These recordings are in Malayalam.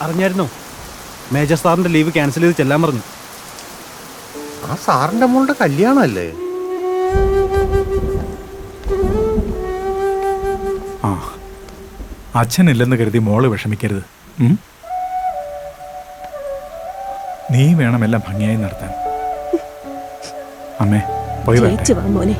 അറിഞ്ഞായിരുന്നോ? മേജർ സാറിന്റെ ലീവ് ക്യാൻസൽ ചെയ്ത് ചെല്ലാൻ പറഞ്ഞു. ആ സാറിന്റെ മോളുടെ കല്യാണമല്ലേ? ആ അച്ഛനില്ലെന്ന് കരുതി മോൾ വിഷമിക്കരുത്. ഉം? നീ വേണം എല്ലാം ഭംഗിയായി നടത്താൻ. അമ്മേ പോയി വരട്ടെ. വാ മോനെ.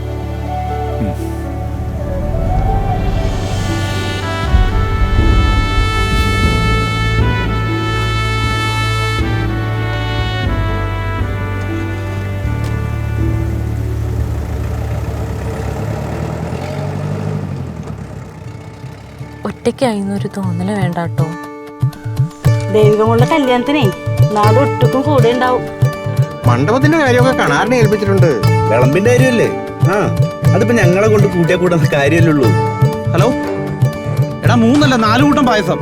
ഒറ്റയ്ക്കായിന്നൊരു തോന്നൽ വേണ്ട കേട്ടോ ദേവികമുള്ള കല്യാണത്തിനേ നാട് ഒട്ടുക്കും കൂടെ ഉണ്ടാവും. മണ്ഡപത്തിന്റെ കാര്യമൊക്കെ കാണാറിനെ ഏൽപ്പിച്ചിട്ടുണ്ട്. വിളമ്പിന്റെ കാര്യമല്ലേ? ആ അതിപ്പോ ഞങ്ങളെ കൊണ്ട് കൂട്ടിയാ കൂട്ടുന്ന കാര്യമല്ലുള്ളൂ ഹലോ? എടാ മൂന്നല്ല നാലു കൂട്ടം പായസം.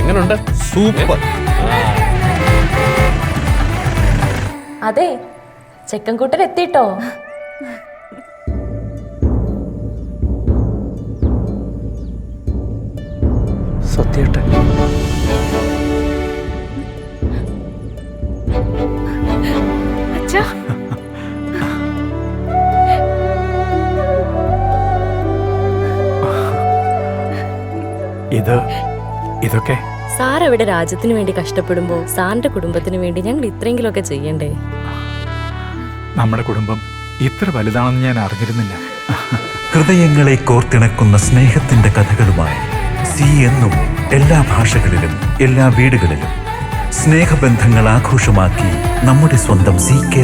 എങ്ങനുണ്ട്? സൂപ്പർ. അതെ ചെക്കൻ കൂട്ടർ എത്തിട്ടോ? സത്യട്ടെ ഇത് ഇതൊക്കെ? സാർ അവിടെ രാജ്യത്തിന് വേണ്ടി കഷ്ടപ്പെടുമ്പോ സാറിന്റെ കുടുംബത്തിന് വേണ്ടി ഞങ്ങൾ ഇത്രയെങ്കിലുമൊക്കെ ചെയ്യണ്ടേ? നമ്മുടെ കുടുംബം ഇത്ര വലുതാണെന്ന് ഞാൻ അറിഞ്ഞിരുന്നില്ല. ഹൃദയങ്ങളെ കോർത്തിണക്കുന്ന സ്നേഹത്തിന്റെ കഥകളുമായി സി എന്നും എല്ലാ ഭാഷകളിലും എല്ലാ വീടുകളിലും സ്നേഹബന്ധങ്ങൾ ആഘോഷമാക്കി നമ്മുടെ സ്വന്തം സി കെ